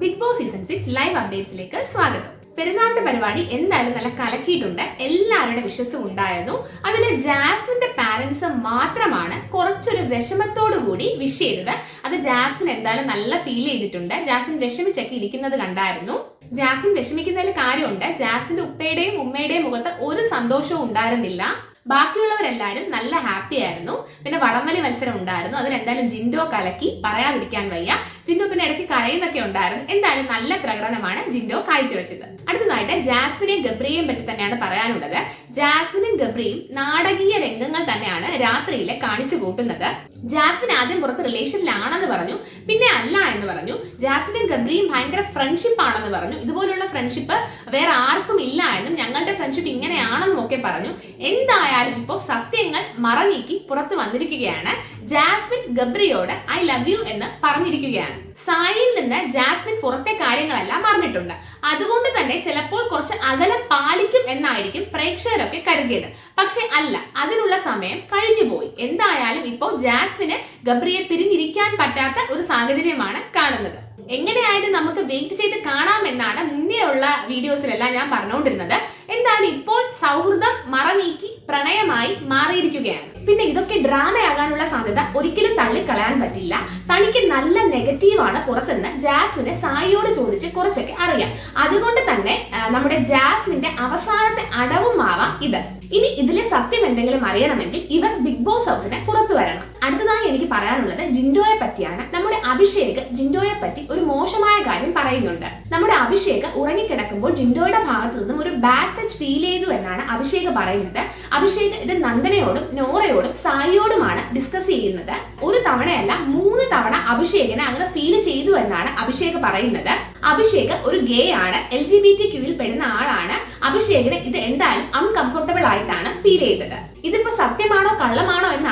Big boss season six live അപ്ഡേറ്റ്സിലേക്ക് സ്വാഗതം. പെരുന്നാളിന്റെ പരിപാടി എന്തായാലും നല്ല കലക്കിയിട്ടുണ്ട്. എല്ലാവരുടെ വിശ്വസം ഉണ്ടായിരുന്നു. അതിൽ ജാസ്മിന്റെ പാരന്റ്സ് മാത്രമാണ് കുറച്ചൊരു വിഷമത്തോടു കൂടി വിഷ് ചെയ്തത്. അത് ജാസ്മിൻ എന്തായാലും നല്ല ഫീൽ ചെയ്തിട്ടുണ്ട്. ജാസ്മിൻ വിഷമിച്ചൊക്കെ ഇരിക്കുന്നത് കണ്ടായിരുന്നു. ജാസ്മിൻ വിഷമിക്കുന്നതിൽ കാര്യമുണ്ട്. ജാസ്മിന്റെ ഉപ്പയുടെയും ഉമ്മയുടെയും മുഖത്ത് ഒരു സന്തോഷവും ഉണ്ടായിരുന്നില്ല. ബാക്കിയുള്ളവരെല്ലാരും നല്ല ഹാപ്പി ആയിരുന്നു. പിന്നെ വടംവലി മത്സരം ഉണ്ടായിരുന്നു. അതിൽ എന്തായാലും ജിൻഡോ കലക്കി പറയാതിരിക്കാൻ വയ്യ. ജിൻഡോ പിന്നെ ഇടയ്ക്ക് കരയുന്നൊക്കെ ഉണ്ടായിരുന്നു. എന്തായാലും നല്ല പ്രകടനമാണ് ജിൻഡോ കാഴ്ചവെച്ചത്. അടുത്തതായിട്ട് ജാസ്മിനെയും ഗബ്രിയെയും പറ്റി തന്നെയാണ് പറയാനുള്ളത്. ജാസ്മിനും ഗബ്രിയും നാടകീയ രംഗങ്ങൾ തന്നെയാണ് രാത്രിയിലെ കാണിച്ചു കൂട്ടുന്നത്. ജാസ്മിൻ ആദ്യം പുറത്ത് റിലേഷനിലാണെന്ന് പറഞ്ഞു പിന്നെ അല്ല എന്ന് പറഞ്ഞു. ജാസ്മിനും ഗബ്രിയും ഭയങ്കര ഫ്രണ്ട്ഷിപ്പ് ആണെന്ന് പറഞ്ഞു. ഇതുപോലുള്ള ഫ്രണ്ട്ഷിപ്പ് വേറെ ആർക്കും ഇല്ല എന്നും ഞങ്ങളുടെ ഫ്രണ്ട്ഷിപ്പ് ഇങ്ങനെയാണെന്നും ഒക്കെ പറഞ്ഞു. എന്തായാലും ഇപ്പോൾ സത്യങ്ങൾ മറനീക്കി പുറത്ത് വന്നിരിക്കുകയാണ്. ജാസ്മിൻ ഗബ്രിയോട് ഐ ലവ് യു എന്ന് പറഞ്ഞിരിക്കുകയാണ്. സായിൽ നിന്ന് ജാസ്മിൻ പുറത്തെ കാര്യങ്ങളെല്ലാം പറഞ്ഞിട്ടുണ്ട്. അതുകൊണ്ട് തന്നെ ചിലപ്പോൾ കുറച്ച് അകലം പാലിക്കും എന്നായിരിക്കും പ്രേക്ഷകരൊക്കെ കരുതിയത്. പക്ഷെ അല്ല അതിനുള്ള സമയം കഴിഞ്ഞുപോയി. എന്തായാലും ഇപ്പോൾ ജാസ്മിന് ഗബ്രിയെ പിരിഞ്ഞിരിക്കാൻ പറ്റാത്ത ഒരു സാഹചര്യമാണ് കാണുന്നത്. എങ്ങനെയായാലും നമുക്ക് വെയിറ്റ് ചെയ്ത് കാണാമെന്നാണ് മുന്നേ ഉള്ള വീഡിയോസിലെല്ലാം ഞാൻ പറഞ്ഞുകൊണ്ടിരുന്നത്. എന്താണ് ഇപ്പോൾ സൗഹൃദം മറനീക്കി പ്രണയമായി മാറിയിരിക്കുകയാണ്. പിന്നെ ഇതൊക്കെ ഡ്രാമയാകാനുള്ള സാധ്യത ഒരിക്കലും തള്ളിക്കളയാൻ പറ്റില്ല. തനിക്ക് നല്ല നെഗറ്റീവാണ് പുറത്തുനിന്ന് ജാസ്മിനെ സായിയോട് ചോദിച്ച് കുറച്ചൊക്കെ അറിയാം. അതുകൊണ്ട് തന്നെ നമ്മുടെ ജാസ്മിന്റെ അവസാനത്തെ അടവും ആവാം ഇത്. ഇനി ഇതിലെ സത്യം എന്തെങ്കിലും അറിയണമെങ്കിൽ ഇവർ ബിഗ് ബോസ് ഹൗസിനെ പുറത്തു വരണം. അടുത്തതായി എനിക്ക് പറയാനുള്ളത് ജിൻഡോയെ പറ്റിയാണ്. നമ്മുടെ അഭിഷേക് ജിൻഡോയെ പറ്റി ഒരു മോശമായ കാര്യം പറയുന്നുണ്ട്. നമ്മുടെ അഭിഷേക് ഉറങ്ങിക്കിടക്കുമ്പോൾ ജിൻഡോയുടെ ഭാഗത്തു നിന്നും ഒരു ബാഡ് ടച്ച് ഫീൽ ചെയ്തു എന്നാണ് അഭിഷേക് പറയുന്നത്. അഭിഷേക് ഇത് നന്ദനയോടും നോറയോടും സായിയോടുമാണ് ഡിസ്കസ് ചെയ്യുന്നത്. ഒരു തവണയല്ല മൂന്ന് തവണ അഭിഷേകിനെ അങ്ങനെ ഫീൽ ചെയ്തു എന്നാണ് അഭിഷേക് പറയുന്നത്. അഭിഷേക് ഒരു ഗേ ആണ് എൽ ജി ബി ടി ക്യൂവിൽ പെടുന്ന ആളാണ്. അഭിഷേകിന് ഇത് എന്തായാലും അൺകംഫർട്ടബിൾ ആയിട്ടാണ് ഫീൽ ചെയ്തത്. ഇതിപ്പോ സത്യമാണോ കള്ളമാണോ എന്ന്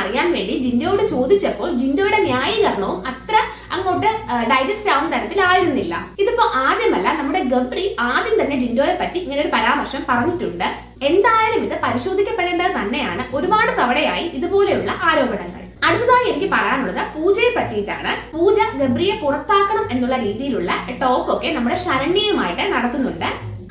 ജിൻഡോയോട് ചോദിച്ചപ്പോൾ ജിൻഡോയുടെ ന്യായീകരണവും അത്ര അങ്ങോട്ട് ഡൈജസ്റ്റ് ആവുന്ന തരത്തിലായിരുന്നില്ല. ഇതിപ്പോ ആദ്യമല്ല നമ്മുടെ ഗബ്രി ആദ്യം തന്നെ ജിൻഡോയെ പറ്റി ഇങ്ങനെ ഒരു പരാമർശം പറഞ്ഞിട്ടുണ്ട്. എന്തായാലും ഇത് പരിശോധിക്കപ്പെടേണ്ടത് തന്നെയാണ്. ഒരുപാട് തവണയായി ഇതുപോലെയുള്ള ആരോപണങ്ങൾ. അടുത്തതായി എനിക്ക് പറയാനുള്ളത് പൂജയെ പറ്റിയിട്ടാണ്. പൂജ ഗബ്രിയെ പുറത്താക്കണം എന്നുള്ള രീതിയിലുള്ള ടോക്കൊക്കെ നമ്മുടെ ശരണ്യയുമായിട്ട് നടത്തുന്നുണ്ട്.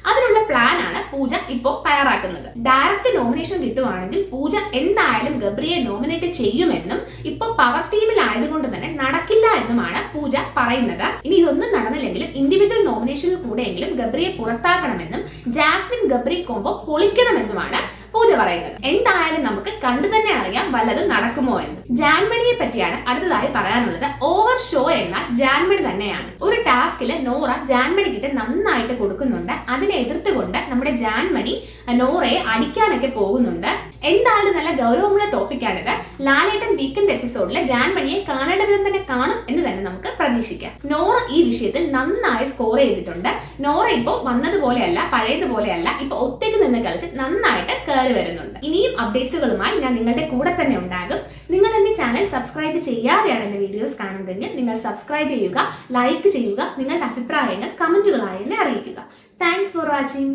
അതിനുള്ള പ്ലാൻ ആണ് പൂജ ഇപ്പോൾ തയ്യാറാക്കുന്നത്. ഡയറക്റ്റ് നോമിനേഷൻ കിട്ടുവാണെങ്കിൽ പൂജ എന്തായാലും ഗബ്രിയെ നോമിനേറ്റ് ചെയ്യുമെന്നും ഇപ്പൊ പവർ ടീമിൽ ആയതുകൊണ്ട് തന്നെ നടക്കില്ല എന്നുമാണ് പൂജ പറയുന്നത്. ഇനി ഇതൊന്നും നടന്നില്ലെങ്കിലും ഇൻഡിവിജ്വൽ നോമിനേഷനിൽ കൂടെയെങ്കിലും ഗബ്രിയെ പുറത്താക്കണമെന്നും ജാസ്മിൻ ഗബ്രി കോംബോ പൊളിക്കണമെന്നുമാണ് പൂജ പറയുന്നത്. എന്തായാലും നമുക്ക് കണ്ടു തന്നെ അറിയാം വല്ലതും നടക്കുമോ എന്ന്. ജാൻമണിയെ പറ്റിയാണ് അടുത്തതായി പറയാനുള്ളത്. ഓവർ ഷോ എന്നാൽ ജാൻമണി തന്നെയാണ്. ഒരു ടാസ്കിൽ നോറ ജാൻമണിക്കിട്ട് നന്നായിട്ട് കൊടുക്കുന്നുണ്ട്. അതിനെ എതിർത്തുകൊണ്ട് നമ്മുടെ ജാൻമണി നോറയെ അടിക്കാനൊക്കെ പോകുന്നുണ്ട്. എന്തായാലും നല്ല ഗൗരവമുള്ള ടോപ്പിക്കാണിത് ലാലേട്ടൻ വീക്കെൻഡ് എപ്പിസോഡിൽ ജാൻമണിയെ കാണേണ്ട വിധം തന്നെ കാണും എന്ന് തന്നെ നമുക്ക് പ്രതീക്ഷിക്കാം. നോറ ഈ വിഷയത്തിൽ നന്നായി സ്കോർ ചെയ്തിട്ടുണ്ട്. നോറ ഇപ്പോൾ വന്നതുപോലെയല്ല പഴയതുപോലെയല്ല ഇപ്പൊ ഒറ്റയ്ക്ക് നിന്ന് കളിച്ച് നന്നായിട്ട് കയറി വരുന്നുണ്ട്. ഇനിയും അപ്ഡേറ്റ്സുകളുമായി ഞാൻ നിങ്ങളുടെ കൂടെ തന്നെ ഉണ്ടാകും. നിങ്ങൾ എന്റെ ചാനൽ സബ്സ്ക്രൈബ് ചെയ്യാതെയാണ് എന്റെ വീഡിയോസ് കാണുന്നതെങ്കിൽ നിങ്ങൾ സബ്സ്ക്രൈബ് ചെയ്യുക ലൈക്ക് ചെയ്യുക നിങ്ങളുടെ അഭിപ്രായങ്ങൾ കമന്റുകളായി എന്നെ അറിയിക്കുക. Thanks for watching